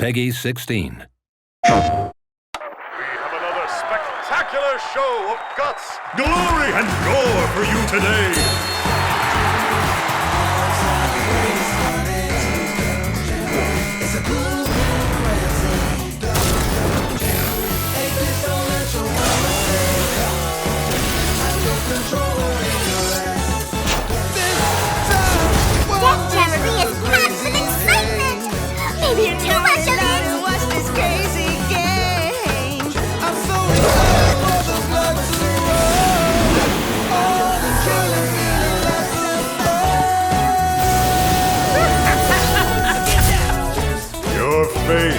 Peggy 16. We have another spectacular show of guts, glory, and gore for you today.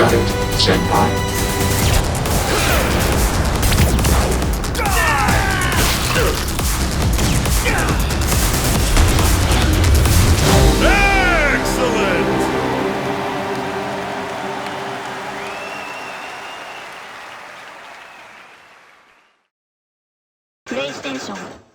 Got it, Senpai. Excellent! PlayStation